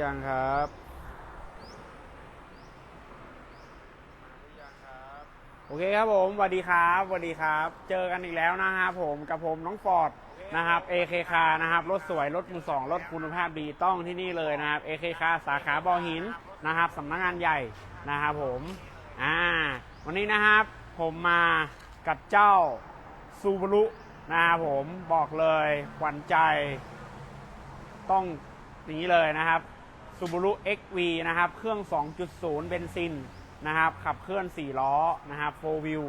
รือยังครับโอเคครับผมสวัสดีครับสวัสดีครับ เจอกันอีกแล้วนะครับผมกับผมน้องฟอร์ดนะครับ AK คานะครับ รถสวย รถมือสอง รถคุณภาพดีต้องที่นี่เลยนะครับ AK คาสาขาบอหินนะครับสำนักงานใหญ่นะครับผมอ่าวันนี้นะครับผมมากับเจ้าซูบารุนะครับผมบอกเลยขวัญใจ ต้องอย่างนี้เลยนะครับ Subaru XV นะครับ เครื่อง 2.0 เบนซินนะครับ ขับเคลื่อน 4 ล้อนะครับ4 wheel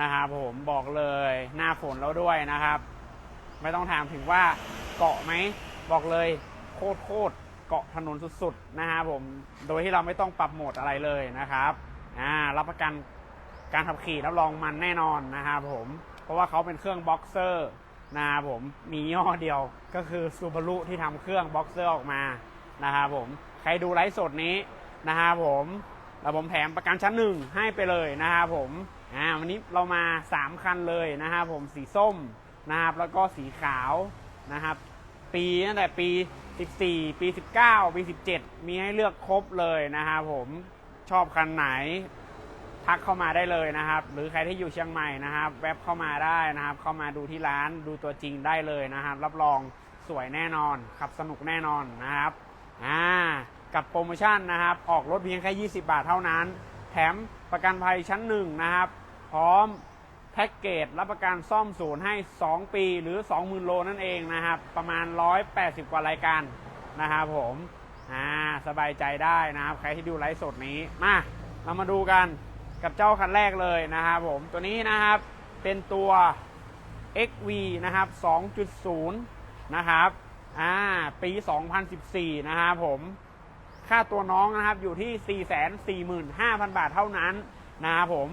นะครับผมบอกเลยหน้าฝนแล้วด้วยนะครับ ไม่ต้องถามถึงว่าเกาะไหม บอกเลยโคตรโคตรเกาะถนนสุดๆนะครับผม โดยที่เราไม่ต้องปรับโหมดอะไรเลยนะครับอ่ารับประกันการขับขี่รับรองมันแน่นอนนะครับผม เพราะว่าเขาเป็นเครื่องบ็อกเซอร์นะครับผมมีย่อเดียวก็คือ Subaru ที่ทำเครื่องบ็อกเซอร์ออกมานะครับผม ครดูไลฟ์สดนี้นะครับผมแล้วผมแถมประกันชั้นหนึ่งให้ไปเลยนะครับผมอ่าวันนี้เรามา 3 คันเลยนะครับผมสีส้มนะครับแล้วก็สีขาวนะครับปีตั้งแต่ปี 14 ปี 19 ปี 17 มีให้เลือกครบเลยนะครับผมชอบคันไหนทักเข้ามาได้เลยนะครับ หรือใครที่อยู่เชียงใหม่นะครับ แวบเข้ามาได้นะครับ เข้ามาดูที่ร้านดูตัวจริงได้เลยนะครับ รับรองสวยแน่นอนขับสนุกแน่นอนนะครับอ่า กับโปรโมชั่นนะครับ ออกรถเพียงแค่ 20 บาทเท่านั้น แถมประกันภัยชั้นหนึ่งนะครับ พร้อมแพ็กเกจรับประกันซ่อมศูนย์ให้ 2 ปีหรือ 20,000 โลนั่นเองนะครับ ประมาณ 180 กว่ารายการนะครับผม อ่า สบายใจได้นะครับ ใครที่ดูไลฟ์สดนี้ มา เรามาดูกันกับเจ้าคันแรกเลยนะครับผม ตัวนี้นะครับเป็นตัว XV นะครับ 2.0 นะครับ อ่า ปี 2014 นะครับผม ค่าตัวน้องนะครับอยู่ที่ 445,000 บาทเท่านั้นนะครับผม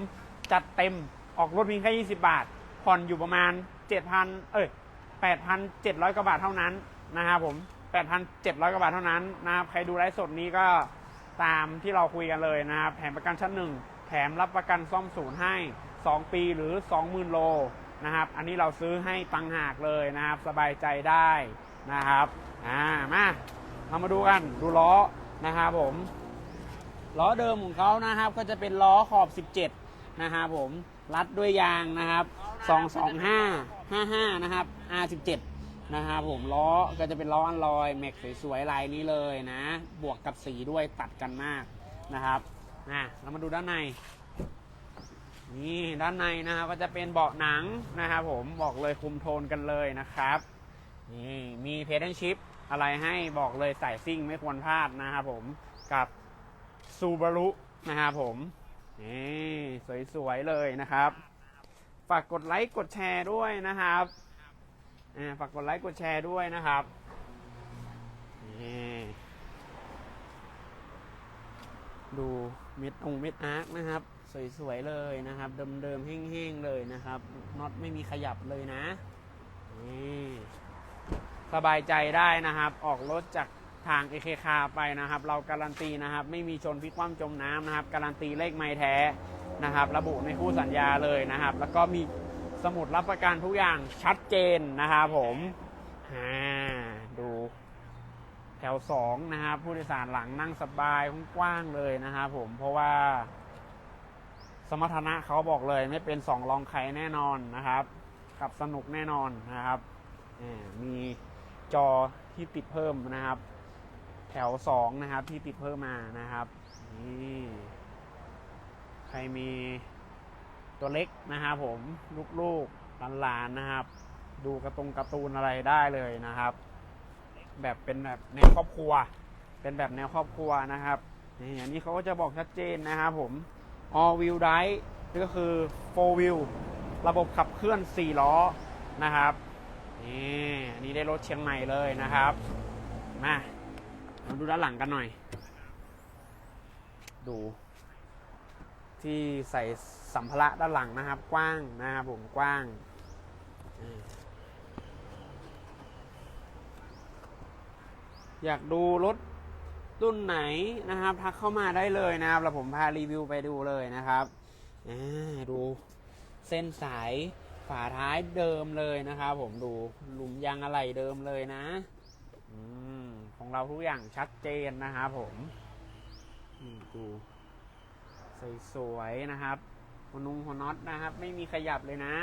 จัดเต็มออกรถเพียงแค่ 20 บาท ผ่อนอยู่ประมาณ 7,000 เอ้ย 8,700 กว่าบาทเท่านั้นนะครับผม 8,700 กว่าบาทเท่านั้นนะครับใครดูไลฟ์สดนี้ก็ตามที่เราคุยกันเลยนะครับแถมประกันชั้นหนึ่งแถมรับประกันซ่อมศูนย์ให้ 2 ปีหรือ 20,000 โลนะครับ อันนี้เราซื้อให้ตังหากเลยนะครับ สบายใจได้นะครับ อ่า มา เรามาดูกัน ดูล้อ นะครับผมล้อเดิมของเขานะครับ ก็จะเป็นล้อขอบ 17 นะครับผมรัดด้วยยางนะครับ 225 55 นะครับ R17 นะครับผมล้อก็จะเป็นล้ออันลอยแม็กสวยๆลายนี้เลยนะ บวกกับสีด้วยตัดกันมากนะครับนะเรามาดูด้านใน นี่ด้านในนะครับก็จะเป็นเบาะหนังนะครับผมบอกเลยคุมโทนกันเลยนะครับ นี่มีเพด a ชิปอะไรให้บอกเลยสายซิ่งไม่ควรพลาดนะครับผมกับซูบารุนะครับผมนี่สวยๆเลยนะครับ ฝากกดไลค์กดแชร์ด้วยนะครับฝากกดไลค์กดแชร์ด้วยนะครับนี่ดูเม็ดองเม็ดอาร์คนะครับ สวยๆเลยนะครับ เดิมๆแห้งๆเลยนะครับน็อตไม่มีขยับเลยนะนี่ สบายใจได้นะครับ ออกรถจากทางเอเคคาไปนะครับ เราการันตีนะครับ ไม่มีชนพิกคว่ำจมน้ำนะครับ การันตีเลขไม้แท้นะครับ ระบุในคู่สัญญาเลยนะครับ แล้วก็มีสมุดรับประกันทุกอย่างชัดเจนนะครับผมอ่าดูแถวสองนะครับ ผู้โดยสารหลังนั่งสบายกว้างเลยนะครับผมเพราะว่า สมรรถนะเขาบอกเลย ไม่เป็นสองรองใครแน่นอนนะครับขับสนุกแน่นอนนะครับอ่ามี จอที่ติดเพิ่มนะครับ แถวสองนะครับที่ติดเพิ่มมานะครับนี่ใครมีตัวเล็กนะครับผมลูกๆหลานๆนะครับ ดูกระตรงการ์ตูนอะไรได้เลยนะครับ แบบเป็นแบบแนวครอบครัว เป็นแบบแนวครอบครัวนะครับนี่อันนี้เขาก็จะบอกชัดเจนนะครับผม all wheel drive ก็คือ four wheel ระบบขับเคลื่อน 4 ล้อนะครับ นี่อันนี้ได้รถเชียงใหม่เลยนะครับ มามาดูด้านหลังกันหน่อย ดู ที่ใส่สัมภาระด้านหลังนะครับ กว้างนะครับผมกว้างอยากดูรถรุ่นไหนนะครับทักเข้ามาได้เลยนะครับแล้วผมพารีวิวไปดูเลยนะครับอ่าดูเส้นสาย ฝาท้ายเดิมเลยนะครับผมดูหลุมยางอะไหล่เดิมเลยนะอของเราทุกอย่างชัดเจนนะครับผมนี่ดูสวยๆนะครับหัวนุงหัวน็อตนะครับ ไม่มีขยับเลยนะ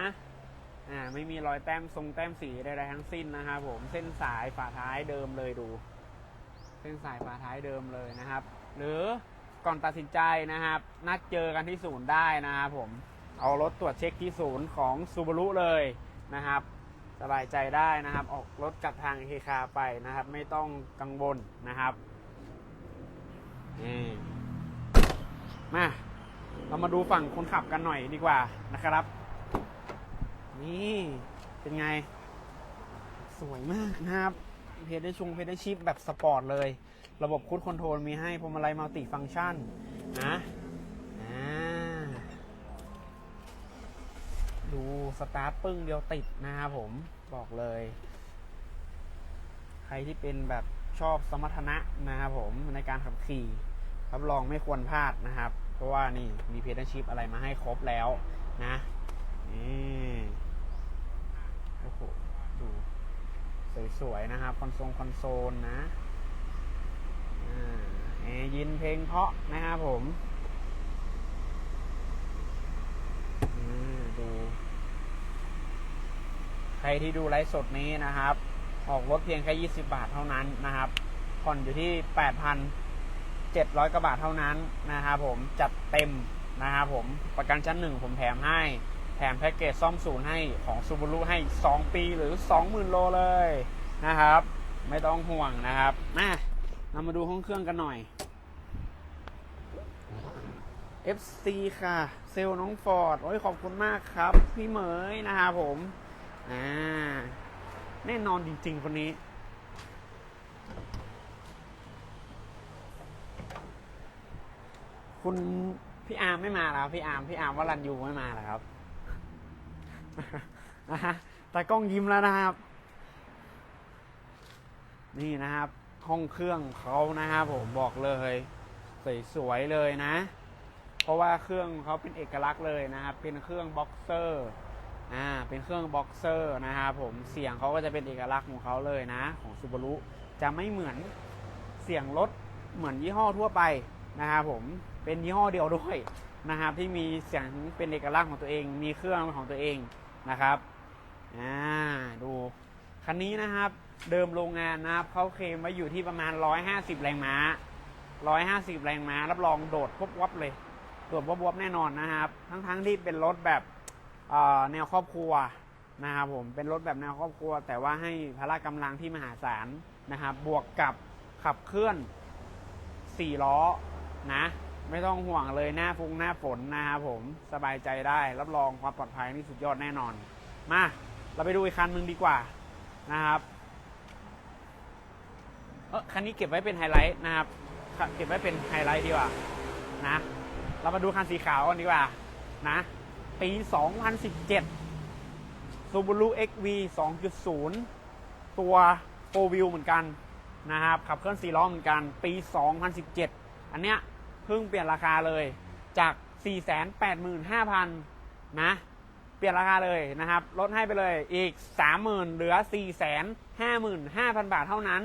อ่าไม่มีรอยแต้มทรงแต้มสีใดๆทั้งสิ้นนะครับผมเส้นสายฝาท้ายเดิมเลยดู เส้นสายฝาท้ายเดิมเลยนะครับ หรือก่อนตัดสินใจนะครับ นัดเจอกันที่ศูนย์ได้นะครับผม เอารถตรวจเช็คที่ศูนย์ของซูบารุเลยนะครับ สบายใจได้นะครับ ออกรถกับทางเคคาไปนะครับ ไม่ต้องกังวลนะครับนี่มาเรามาดูฝั่งคนขับกันหน่อยดีกว่านะครับ นี่เป็นไง สวยมากนะครับ เพจได้ชงเพจได้ชิปแบบสปอร์ตเลย ระบบคูดคอนโทรลมีให้พวงมาลัยมัลติฟังก์ชันนะอ่า ดูสตาร์ทปึ้งเดียวติดนะครับผมบอกเลย ใครที่เป็นแบบชอบสมรรถนะนะครับผมในการขับขี่รับรองไม่ควรพลาดนะครับ เพราะว่านี่มีเพจชิปอะไรมาให้ครบแล้วนะนี่โอ้โหดูสวยๆนะครับคอนโซลคอนโซลนะอ่าแอร์ยินเพลงเพราะนะครับผมอืมดู ใครที่ดูไลฟ์สดนี้นะครับ ออกรถเพียงแค่ 20 บาทเท่านั้นนะครับ ผ่อนอยู่ที่ 8,700 กว่าบาทเท่านั้นนะครับผม จัดเต็มนะครับผม ประกันชั้นหนึ่งผมแถมให้ แถมแพ็กเกจซ่อมศูนย์ให้ของซูบ a รุให้ 2 ปีหรือ 20,000 โลเลยนะครับ ไม่ต้องห่วงนะครับ มาเรามาดูห้องเครื่องกันหน่อย FC ค่ะ เซลน้องฟอร์ด โอ้ยขอบคุณมากครับ พี่เหมยนะครับผม อ่าแน่นอนจริง ๆ คนนี้คุณพี่อาร์มไม่มาแล้วพี่อาร์มพี่อาร์มวรันยูไม่มาแล้วครับนะฮะแตากล้องยิ้มแล้วนะครับ นี่นะครับ ห้องเครื่องเขานะครับผมบอกเลยสวยๆเลยนะ เพราะว่าเครื่องเขาเป็นเอกลักษณ์เลยนะครับ เป็นเครื่องบ็อกเซอร์ อ่าเป็นเครื่องบ็อกเซอร์นะครับผมเสียงเขาก็จะเป็นเอกลักษณ์ของเขาเลยนะ ของซูบารุจะไม่เหมือนเสียงรถเหมือนยี่ห้อทั่วไปนะครับผมเป็นยี่ห้อเดียวด้วยนะครับที่มีเสียงเป็นเอกลักษณ์ของตัวเอง มีเครื่องของตัวเองนะครับอ่าดูคันนี้นะครับเดิมโรงงานนะครับเขาเคลมไว้อยู่ที่ประมาณ 150 แรงม้า 150 แรงม้า รับรองโดดพบวับเลยโดดวบวบแน่นอนนะครับ ทั้งๆที่เป็นรถแบบ แนวครอบครัวนะครับผมเป็นรถแบบแนวครอบครัว แต่ว่าให้พละกำลังที่มหาศาลนะครับบวกกับขับเคลื่อน 4 ล้อนะ ไม่ต้องห่วงเลยหน้าฟุงหน้าฝนนะครับผมสบายใจได้รับรองความปลอดภัยนี่สุดยอดแน่นอน มาเราไปดูอีกคันหนึ่งดีกว่านะครับเออคันนี้เก็บไว้เป็นไฮไลท์นะครับ เก็บไว้เป็นไฮไลท์ดีกว่านะ เรามาดูคันสีขาวกันดีกว่านะ ปี 2017 Subaru XV 2.0 ตัวโฟวิวเหมือนกันนะครับ ขับเคลื่อน4ล้อเหมือนกันปี 2017 อันเนี้ยเพิ่งเปลี่ยนราคาเลยจาก 485,000 นะ เปลี่ยนราคาเลยนะครับ ลดให้ไปเลยอีก 30,000 เหลือ 455,000 บาทเท่านั้น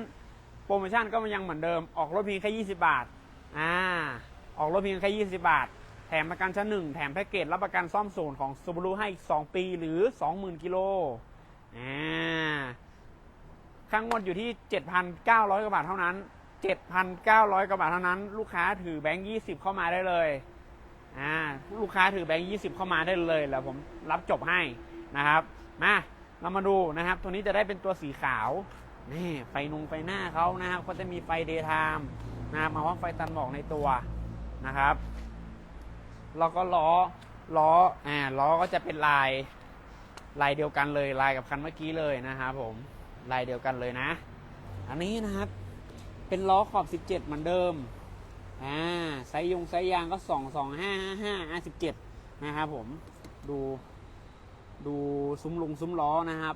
โปรโมชั่นก็ยังเหมือนเดิมออกรถเพียงแค่ 20 บาทอ่าออกรถเพียงแค่ 20 บาท แถมประกันชั้นหนึ่งแถมแพ็กเกจรับประกันซ่อมศูนย์ของ Subaru ให้อีก 2 ปีหรือ 20,000 กิโลอ่าค่างวดอยู่ที่ 7,900 กว่าบาทเท่านั้น 7,900 กว่าบาทเท่านั้น ลูกค้าถือแบงค์ 20 เข้ามาได้เลยอ่าลูกค้าถือแบงค์ 20 เข้ามาได้เลย แล้วผมรับจบให้นะครับ มา เรามาดูนะครับ ตัวนี้จะได้เป็นตัวสีขาว นี่ ไฟนุงไฟหน้าเขานะครับเขาจะมีไฟเดย์ไทม์นะครับ มาว่าไฟตันหมอกในตัวนะครับ แล้วก็ล้อล้ออ่าล้อก็จะเป็นลายลายเดียวกันเลยลายกับคันเมื่อกี้เลยนะครับผมลายเดียวกันเลยนะ อันนี้นะครับ เป็นล้อขอบ 17 เหมือนเดิมอ่าไซยงไซยางก็ 2 2 5 5 5 17 นะครับผมดูดูซุ้มลุงซุ้มล้อนะครับ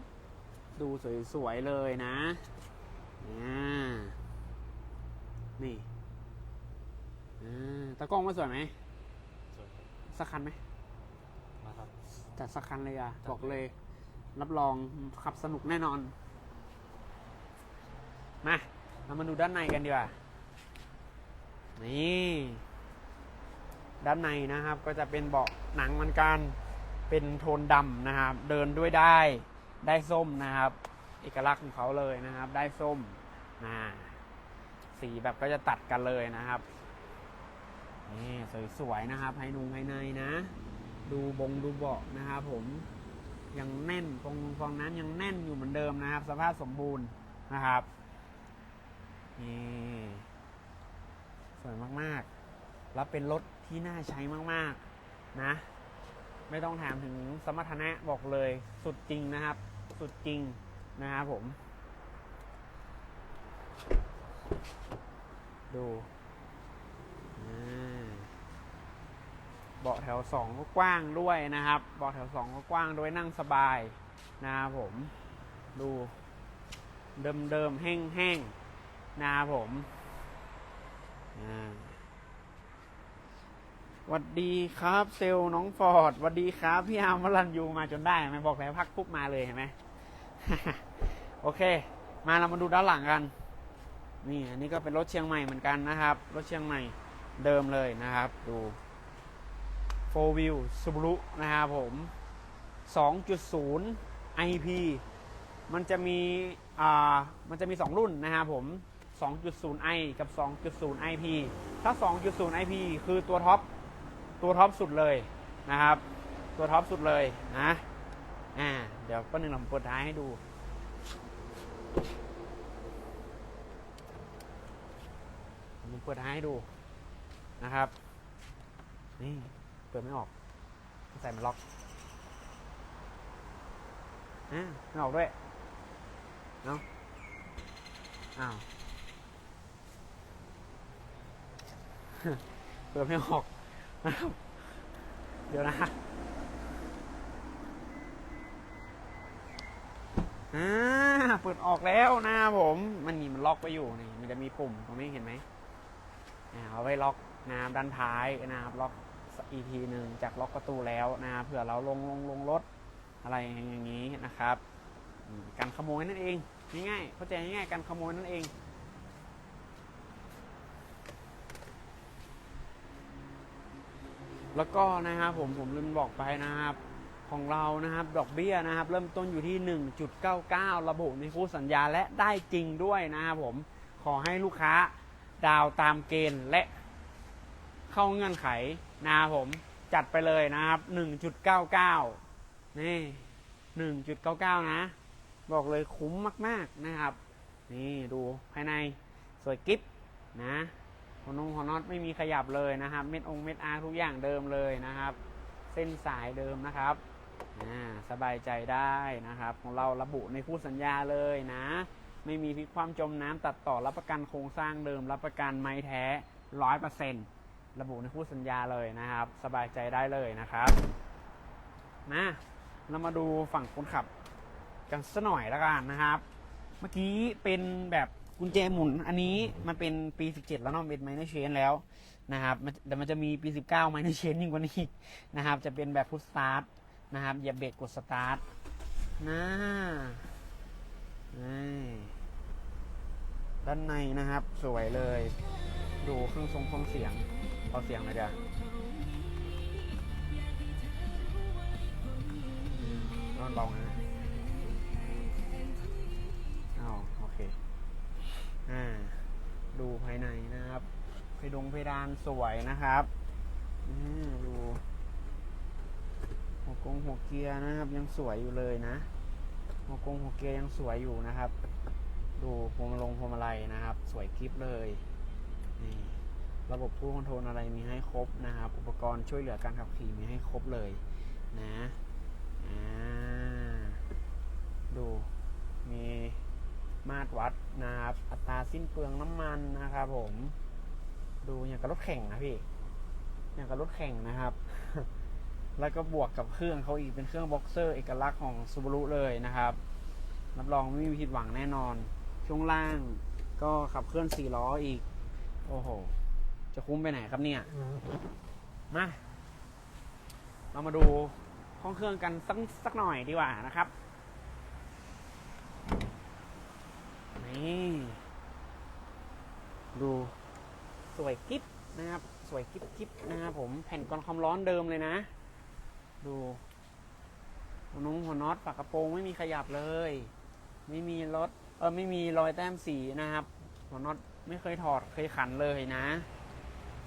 ดูสวยๆเลยนะอ่านี่อ่าตากล้องว่าสวยไหม สักคันไหมมาครับ จัดสักคันเลยอะจัด บอกเลย รับรองขับสนุกแน่นอน มาเรามาดูด้านในกันดีกว่า นี่ ด้านในนะครับ ก็จะเป็นเบาะหนังเหมือนกัน เป็นโทนดำนะครับ เดินด้วยได้ ได้ส้มนะครับ เอกลักษณ์ของเขาเลยนะครับ ได้ส้มนะสีแบบก็จะตัดกันเลยนะครับ นี่สวยๆนะครับภายนุงภายในนะ ดูบงดูเบาะนะครับผมยังแน่นฟองฟองน้ำยังแน่นอยู่เหมือนเดิมนะครับ สภาพสมบูรณ์นะครับนี่สวยมากๆ แล้วเป็นรถที่น่าใช้มากๆนะ ไม่ต้องถามถึงสมรรถนะบอกเลยสุดจริงนะครับ สุดจริงนะครับผม ดูอ่า เบาะแถวสองก็กว้างด้วยนะครับเบาะแถวสองก็กว้างด้วยนั่งสบายนะครับผมดูเดิมเดิมๆแห้งแห้งๆนะครับผมอ่าหวัดดีครับเซลน้องฟอร์ดหวัดดีครับพี่อาร์มวรันยูมาจนได้ไหมบอกแล้วพักปุ๊บมาเลยเห็นไหมโอเค มาเรามาดูด้านหลังกัน นี่อันนี้ก็เป็นรถเชียงใหม่เหมือนกันนะครับ รถเชียงใหม่เดิมเลยนะครับ ดู 4 Wheel Subaru นะครับผม 2.0 IP มันจะมีอ่ามันจะมี 2 รุ่นนะครับผม 2.0i กับ 2.0 IP ถ้า 2.0 IP คือตัวท็อป ตัวท็อปสุดเลยนะครับ ตัวท็อปสุดเลยนะ อ่า เดี๋ยวก็หนึ่งลำเปิดท้ายให้ดู ผมเปิดท้ายให้ดูนะครับ นี่ เปิดไม่ออกใส่มันล็อกอ่าไม่ออกด้วยเนาะอ้าวเปิดไม่ออกเดี๋ยวนะอ่าเปิดออกแล้วนะผม มันนี่มันล็อกไปอยู่นี่ มันจะมีปุ่มตรงนี้เห็นไหมอ่าเอาไว้ล็อกนะครับด้านท้ายนะครับล็อก อีกทีหนึ่งจากล็อกประตูแล้วนะเผื่อเราลงลงลงรถอะไรอย่างนี้นะครับ การขโมยนั่นเองง่ายๆเข้าใจง่ายๆการขโมยนั่นเองแล้วก็นะครับผมผมลืมบอกไปนะครับ ของเรานะครับดอกเบี้ยนะครับ เริ่มต้นอยู่ที่ 1.99 ระบุในคู่สัญญาและได้จริงด้วยนะครับผมขอให้ลูกค้าดาวตามเกณฑ์และเข้าเงื่อนไข นะครับผมจัดไปเลยนะครับ 1.99 นี่ 1.99 นะ บอกเลยคุ้มมาก ๆ นะครับ นี่ดูภายในสวยกิฟนะหัวนงหัวน็อตไม่มีขยับเลยนะครับ เม็ดองเม็ดอาร์ทุกอย่างเดิมเลยนะครับ เส้นสายเดิมนะครับอ่าสบายใจได้นะครับ ของเราระบุในคู่สัญญาเลยนะ ไม่มีพิกความจมน้ำตัดต่อรับประกันโครงสร้างเดิม รับประกันไม้แท้ร้อยเปอร์เซ็นต์ ระบุในคู่สัญญาเลยนะครับ สบายใจได้เลยนะครับนะเรามาดูฝั่งคนขับกันสักหน่อยแล้วกันนะครับ เมื่อกี้เป็นแบบกุญแจหมุนอันนี้มันเป็นปี 17 แล้วเนาะเป็นไมเนอร์เชนแล้วนะครับแต่มันจะมีปี 19ไมเนอร์เชนยิ่งกว่านี้นะครับ จะเป็นแบบพุทสตาร์ทนะครับเหยียบเบรกกดสตาร์ทนะด้านในนะครับ สวยเลย ดูเครื่องทรงเครื่องเสียง เอาเสียงหน่อยจ้ะนอนเบานะอ้าวโอเค อ่า ดูภายในนะครับเพดงเพดานสวยนะครับ อืมดูหัวกงหัวเกียร์นะครับ ยังสวยอยู่เลยนะ หัวกงหัวเกียร์ยังสวยอยู่นะครับ ดูพวงมาลงพวงมาลัยนะครับ สวยคลิปเลย นี่ ระบบผู้คอนโทรลอะไรมีให้ครบนะครับ อุปกรณ์ช่วยเหลือการขับขี่มีให้ครบเลยนะดูมีมาตรวัดนะครับ อัตราสิ้นเปลืองน้ำมันนะครับผม ดูอย่างกับรถแข่งนะพี่ อย่างกับรถแข่งนะครับ แล้วก็บวกกับเครื่องเขาอีกเป็นเครื่องบ็อกเซอร์เอกลักษณ์ของซูบารุเลยนะครับ รับรองไม่มีผิดหวังแน่นอน ช่วงล่างก็ขับเคลื่อนสี่ล้ออีก โอ้โห จะคุ้มไปไหนครับเนี่ย มา เรามาดูห้องเครื่องกันสักสักหน่อยดีกว่านะครับ นี่ ดูสวยกิ๊บนะครับ สวยกิ๊บกิ๊บนะครับผม แผ่นกรองความร้อนเดิมเลยนะ ดูหัวนุ้งหัวน็อตปากกระโปรงไม่มีขยับเลย ไม่มีรถ เออไม่มีรอยแต้มสีนะครับ หัวน็อตไม่เคยถอดเคยขันเลยนะ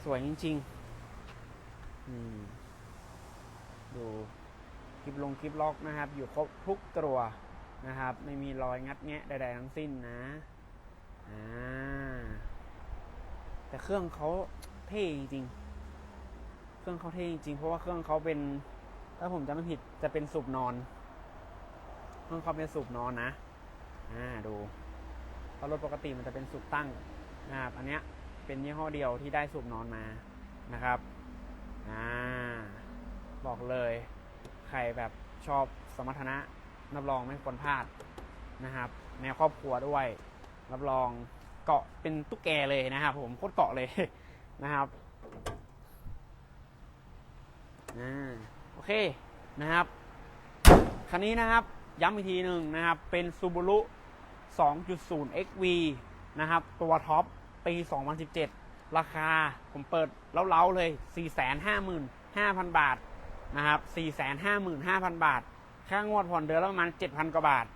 สวยจริงๆอืมดูคลิปลงคลิปล็อกนะครับ อยู่ครบทุกตัวนะครับ ไม่มีรอยงัดแงะใดๆทั้งสิ้นนะอ่าแต่เครื่องเขาเท่จริงๆเครื่องเขาเท่จริงๆเพราะว่าเครื่องเขาเป็น ถ้าผมจำไม่ผิดจะเป็นสูบนอน เครื่องเขาเป็นสูบนอนนะอ่าดูเพราะรถปกติมันจะเป็นสูบตั้งนะครับอันเนี้ย เป็นยี่ห้อเดียวที่ได้สูบนอนมานะครับอ่าบอกเลย ใครแบบชอบสมรรถนะรับรองไม่ควรพลาดนะครับแนวครอบครัวด้วย รับรองเกาะเป็นตุ๊กแกเลยนะครับผมโคตรเกาะเลยนะครับอ่าโอเคนะครับคันนี้นะครับย้ำอีกทีหนึ่งนะครับ เป็น Subaru 2.0 XV นะครับ ตัวท็อป ปี 2017 ราคาผมเปิดเล้าๆเลย 455,000 บาทนะครับ 455,000 บาท ค่างวดผ่อนเดือนละประมาณ 7,000 กว่าบาท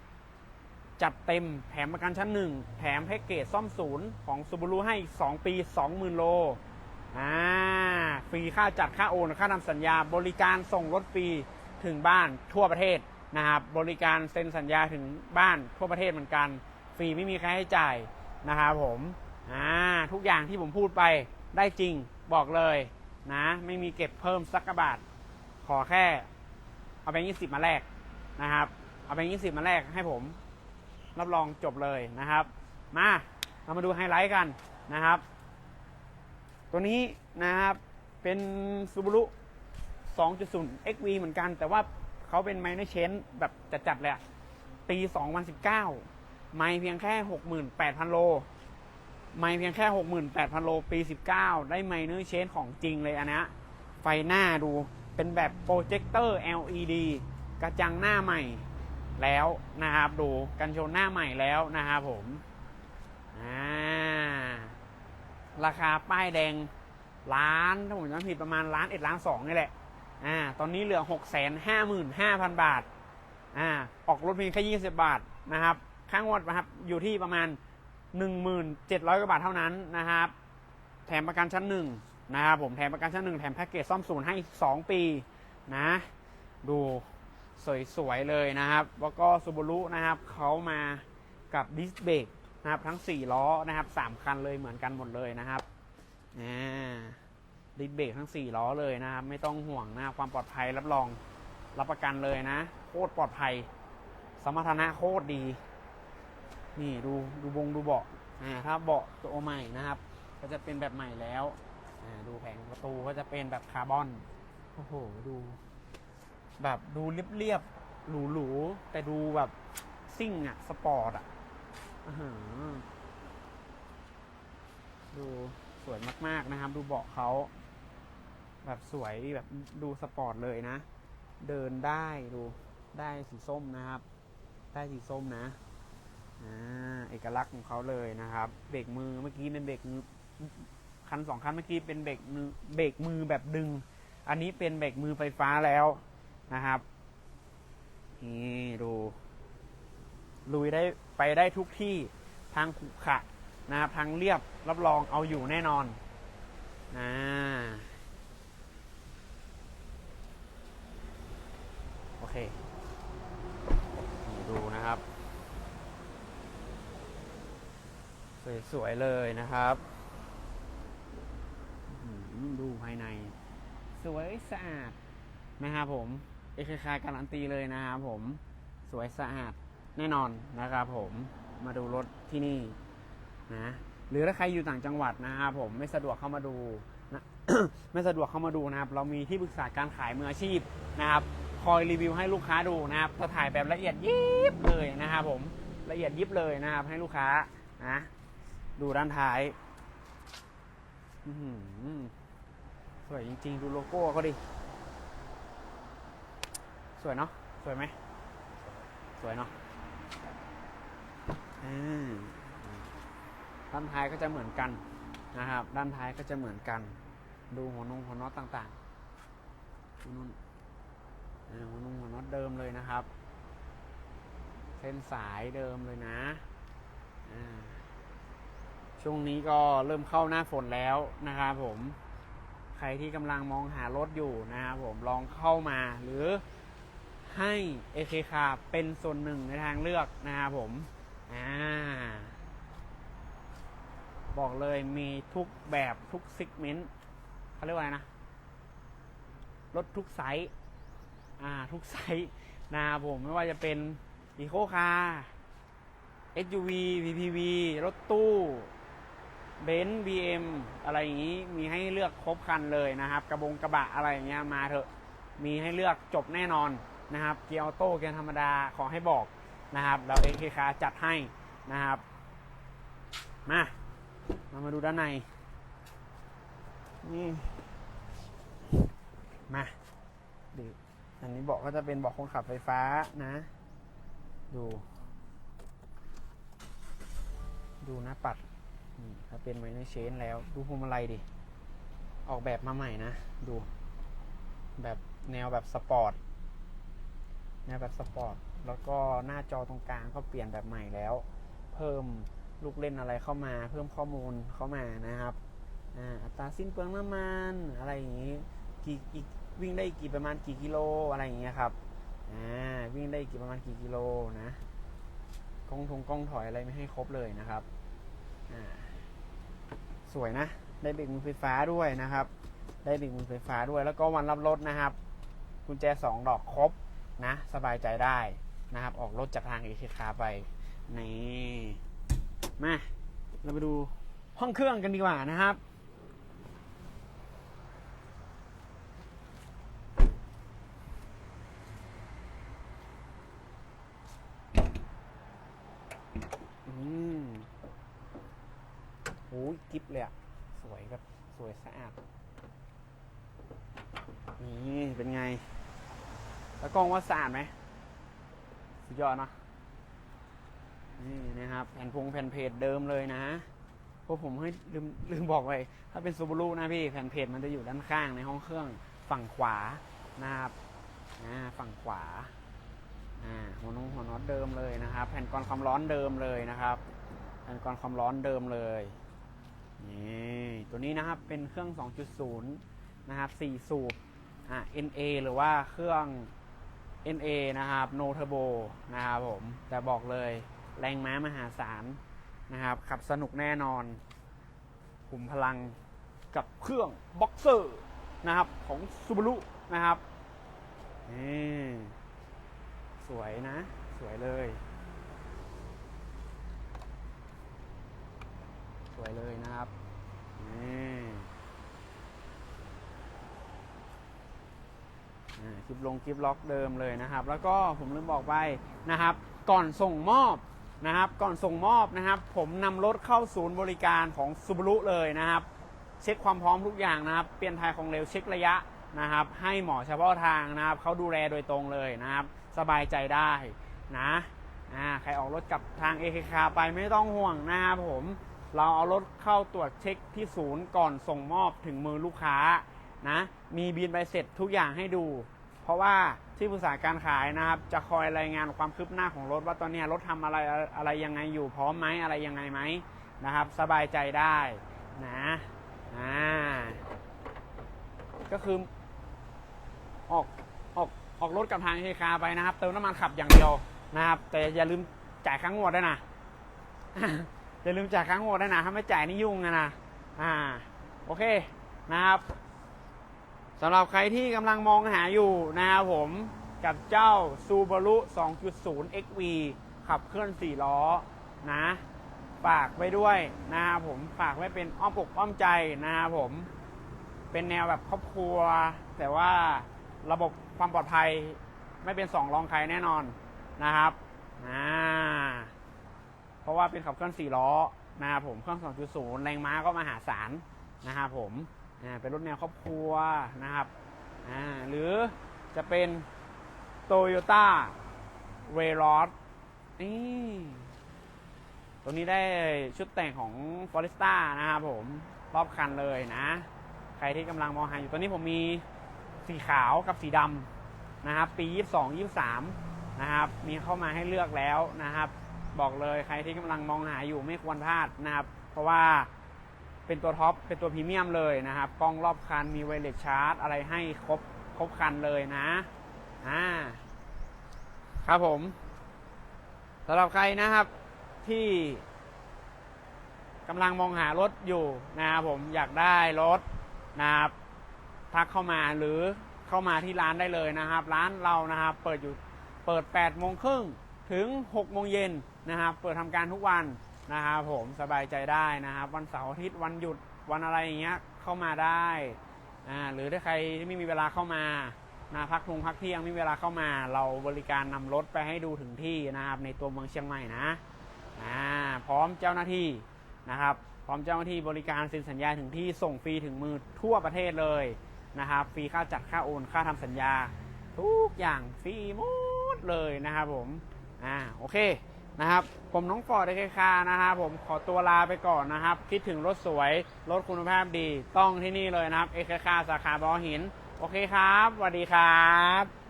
จัดเต็มแถมประกันชั้นหนึ่งแถมแพ็กเกจซ่อมศูนย์ของ Subaru ให้อีก 2 ปี 20,000 โลอ่าฟรีค่าจัดค่าโอนค่าทำสัญญาบริการส่งรถฟรีถึงบ้านทั่วประเทศนะครับบริการเซ็นสัญญาถึงบ้านทั่วประเทศเหมือนกัน ฟรีไม่มีค่าใช้จ่ายนะครับผม อ่าทุกอย่างที่ผมพูดไปได้จริงบอกเลยนะ ไม่มีเก็บเพิ่มสักกบาท ขอแค่ เอาแบงค์ยี่สิบมาแลกนะครับ เอาแบงค์ยี่สิบมาแลกให้ผม รับรองจบเลยนะครับ มาเรามาดูไฮไลท์กันนะครับ ตัวนี้นะครับเป็น Subaru 2.0 XV เหมือนกัน แต่ว่าเขาเป็นไมเนอร์เชนแบบจัดๆเลยอะปี 2019 ไม่เพียงแค่ 68,000 โล ไม่เพียงแค่ 68,000 โลปี 19 ได้ไมเนอร์เชนของจริงเลยอันนี้ไฟหน้าดูเป็นแบบโปรเจคเตอร์ LED กระจังหน้าใหม่แล้วนะครับดูกันชนหน้าใหม่แล้วนะครับผมอ่าราคาป้ายแดงล้านถ้าผมจำผิดประมาณล้านเอ็ดล้านสองนี่แหละอ่าตอนนี้เหลือหกแสนห้าหมื่นห้าพันบาทอ่าออกรถเพียงแค่ยี่สิบาทนะครับค่างวดนะครับอยู่ที่ประมาณ หนึ่งหมื่นเจ็ดร้อยกว่าบาทเท่านั้นนะครับ แถมประกันชั้นหนึ่งนะครับผมแถมประกันชั้นหนึ่งแถมแพ็กเกจซ่อมศูนย์ให้อีกสองปีนะ ดูสวยๆเลยนะครับ แล้วก็ซูบ a รุนะครับเขามากับดิสเบรกนะครับทั้ง 4 ล้อนะครับ 3 คันเลยเหมือนกันหมดเลยนะครับดิสเบรกทั้ง 4 ล้อเลยนะครับ ไม่ต้องห่วงนะคความปลอดภัยรับรองรับประกันเลยนะ โคตรปลอดภัย สมรรถนะโคตรดี นี่ดูดูบงดูเบาะอ่าถ้าเบาะตัวใหม่นะครับ ก็จะเป็นแบบใหม่แล้วอ่าดูแผงประตูก็จะเป็นแบบคาร์บอนโอ้โหดู แบบดูเรียบๆหรูๆแต่ดูแบบซิ่งอะสปอร์ตอะดูสวยมาก ๆนะครับ ดูเบาะเขาแบบสวยแบบดูสปอร์ตเลยนะ เดินได้ดูได้สีส้มนะครับ ได้สีส้มนะ เอกลักษณ์ของเขาเลยนะครับ เบรกมือเมื่อกี้เป็นเบรกมือคันสองคันเมื่อกี้เป็นเบรกมือเบรกมือแบบดึง อันนี้เป็นเบรกมือไฟฟ้าแล้วนะครับนี่ดูลุยได้ไปได้ทุกที่ทางขุขะนะครับทางเรียบรับรองเอาอยู่แน่นอนอ่าโอเค ดูนะครับ สวยๆเลยนะครับ ดูภายใน สวยสะอาดนะครับผมเอคคาการันตีเลยนะครับผมสวยสะอาดแน่นอนนะครับผมมาดูรถที่นี่นะหรือถ้าใครอยู่ต่างจังหวัดนะครับผมไม่สะดวกเข้ามาดูนะไม่สะดวกเข้ามาดูนะครับ เรามีที่ปรึกษาการขายมืออาชีพนะครับ คอยรีวิวให้ลูกค้าดูนะครับจะถ่ายแบบละเอียดยิบเลยนะครับผมละเอียดยิบเลยนะครับให้ลูกค้านะ ดูด้านท้ายอื้อหือสวยจริง ๆ ดูโลโก้เขาดิ สวยเนาะ สวยไหม สวยเนาะด้านท้ายก็จะเหมือนกันนะครับ ด้านท้ายก็จะเหมือนกัน ดูหัวนงหัวน็อตต่างๆดูนู่นอ่าหัวนงหัวน็อตเดิมเลยนะครับ เส้นสายเดิมเลยนะอ่า ช่วงนี้ก็เริ่มเข้าหน้าฝนแล้วนะครับผมใครที่กำลังมองหารถอยู่นะครับผมลองเข้ามาหรือให้ AK คคาเป็นส่วนหนึ่งในทางเลือกนะครับผมอ่าบอกเลยมีทุกแบบทุกซิกเมนต์เขาเรียกว่าอะไรนะ รถทุกไซส์อ่าทุกไซส์นะครับผมไม่ว่าจะเป็นอีโคคาร์ SUV PPV รถตู้ เบนซ์บีเอ็มอะไรอย่างนี้มีให้เลือกครบคันเลยนะครับ กระบงกระบะอะไรอย่างเงี้ยมาเถอะมีให้เลือกจบแน่นอนนะครับ เกียร์ออโต้เกียร์ธรรมดาขอให้บอกนะครับเราเอเคคาจัดให้นะครับ มาเรามาดูด้านในนี่มาดูอันนี้เบอกก็จะเป็นเบอกคนขับไฟฟ้านะ ดู ดูน้าปัด นี่ถ้าเป็นไวในเชนแล้วดูพวงมาลัยดิ ออกแบบมาใหม่นะ ดู แบบแนวแบบสปอร์ตแนวแบบสปอร์ต แล้วก็หน้าจอตรงกลางก็เปลี่ยนแบบใหม่แล้ว เพิ่มลูกเล่นอะไรเข้ามา เพิ่มข้อมูลเข้ามานะครับอ่าอัตราสิ้นเปลืองน้ำมันอะไรอย่างนี้กี่อีกวิ่งได้กี่ประมาณกี่กิโลอะไรอย่างเงี้ยครับอ่าวิ่งได้กี่ประมาณกี่กิโลนะกล้องทงกล้องถอยอะไรไม่ให้ครบเลยนะครับ อ่า สวยนะ ได้เบรกมือไฟฟ้าด้วยนะครับ ได้เบรกมือไฟฟ้าด้วย แล้วก็วันรับรถนะครับ กุญแจสองดอกครบนะ สบายใจได้นะครับ ออกรถจากทางเอเคคาไป นี่ มา เราไปดูห้องเครื่องกันดีกว่านะครับ อืม โอ้ยกิฟเลยอะสวยแบบสวยสะอาด นี่เป็นไง แล้วกล้องว่าสะอาดไหม สุดยอดเนะนี่นะครับ แผ่นพงแผ่นเพจเดิมเลยนะเพราะผมให้ลืมลืมบอกไปถ้าเป็นซูบ a รุนะพี่ แผ่นเพจมันจะอยู่ด้านข้างในห้องเครื่องฝั่งขวานะครับอ่าฝั่งขวาอ่าหัวนงหัวน็อตเดิมเลยนะครับ แผ่นกรองความร้อนเดิมเลยนะครับ แผ่นกรองความร้อนเดิมเลย นี่ตัวนี้นะครับเป็นเครื่อง 2.0 นะครับ 4 สูบอ่า NA หรือว่าเครื่อง NA นะครับ No Turbo นะครับผม แต่บอกเลยแรงม้ามหาศาลนะครับ ขับสนุกแน่นอนขุมพลังกับเครื่องบ็อกเซอร์นะครับของ Subaru นะครับนี่สวยนะ สวยเลย สวยเลยนะครับนี่คลิปลงคลิปล็อกเดิมเลยนะครับ แล้วก็ผมลืมบอกไปนะครับ ก่อนส่งมอบนะครับ ก่อนส่งมอบนะครับ ผมนำรถเข้าศูนย์บริการของซูบ a รุเลยนะครับ เช็คความพร้อมทุกอย่างนะครับ เปลี่ยนไทยของเร็วเช็คระยะนะครับ ให้หมอเฉพาะทางนะครับเขาดูแลโดยตรงเลยนะครับ สบายใจได้นะอ่าใครออกรถกับทางเอเคคาไปไม่ต้องห่วงนะครับผม เราเอารถเข้าตรวจเช็คที่ศูนย์ก่อนส่งมอบถึงมือลูกค้านะ มีบินใบเสร็จทุกอย่างให้ดู เพราะว่าที่ปรึกษาการขายนะครับ จะคอยรายงานความคืบหน้าของรถว่าตอนนี้รถทำอะไรอะไรยังไงอยู่พร้อมไหมอะไรยังไงไหมนะครับ สบายใจได้นะอ่าก็คือออกออกออกรถกับทางเฮคาไปนะครับ เติมน้ำมันขับอย่างเดียวนะครับ แต่อย่าลืมจ่ายครั้งงวดด้วยนะ อย่าลืมจ่ายครั้งงวดด้วยนะถ้าไม่จ่ายนี่ยุ่งนะนะอ่าโอเคนะครับสำหรับใครที่กำลังมองหาอยู่นะครับผมกับเจ้า Subaru 2.0 XV ขับเคลื่อน 4 ล้อนะฝากไว้ด้วยนะครับผมฝากไว้เป็นอ้อมอกอ้อมใจนะครับผม เป็นแนวแบบครอบครัว แต่ว่าระบบความปลอดภัยไม่เป็นสองรองใครแน่นอนนะครับอ่า เพราะว่าเป็นขับเคลื่อน4ล้อนะครับผมเครื่อง 2.0 แรงม้าก็มหาศาลนะครับผมเป็นรถแนวครอบครัวนะครับหรือจะเป็น Toyota w a y r o d นี่ตัวนี้ได้ชุดแต่งของ f o r e s t a นะครับผมรอบคันเลยนะ ใครที่กำลังมองหาอยู่ตอนนี้ผมมีสีขาวกับสีดำนะครับ ปี 22 23 นะครับ มีเข้ามาให้เลือกแล้วนะครับ บอกเลยใครที่กำลังมองหาอยู่ไม่ควรพลาดนะครับ เพราะว่าเป็นตัวท็อปเป็นตัวพรีเมียมเลยนะครับ กล้องรอบคันมีไวเลสชาร์จอะไรให้ครบครบคันเลยนะอ่าครับผมสำหรับใครนะครับที่กำลังมองหารถอยู่นะครับผมอยากได้รถนะครับทักเข้ามาหรือเข้ามาที่ร้านได้เลยนะครับ ร้านเรานะครับ เปิดอยู่เปิด8โมงครึ่งถึง6โมงเย็น นะครับเปิดทำการทุกวันนะครับผมสบายใจได้นะครับวันเสาร์อาทิตย์วันหยุดวันอะไรอย่างเงี้ยเข้ามาได้อ่าหรือถ้าใครที่ไม่มีเวลาเข้ามานะพักทุงพักเที่ยงไม่มีเวลาเข้ามา เราบริการนำรถไปให้ดูถึงที่นะครับในตัวเมืองเชียงใหม่นะอ่าพร้อมเจ้าหน้าที่นะครับพร้อมเจ้าหน้าที่บริการเซ็นสัญญาถึงที่ส่งฟรีถึงมือทั่วประเทศเลยนะครับฟรีค่าจัดค่าโอนค่าทำสัญญา ทุกอย่างฟรีหมดเลยนะครับผมอ่าโอเค นะครับ ผมน้องฟอร์ดเอเคคานะครับผมขอตัวลาไปก่อนนะครับ คิดถึงรถสวย รถคุณภาพดี ต้องที่นี่เลยนะครับเอเคคาสาขาบอหิน โอเคครับสวัสดีครับ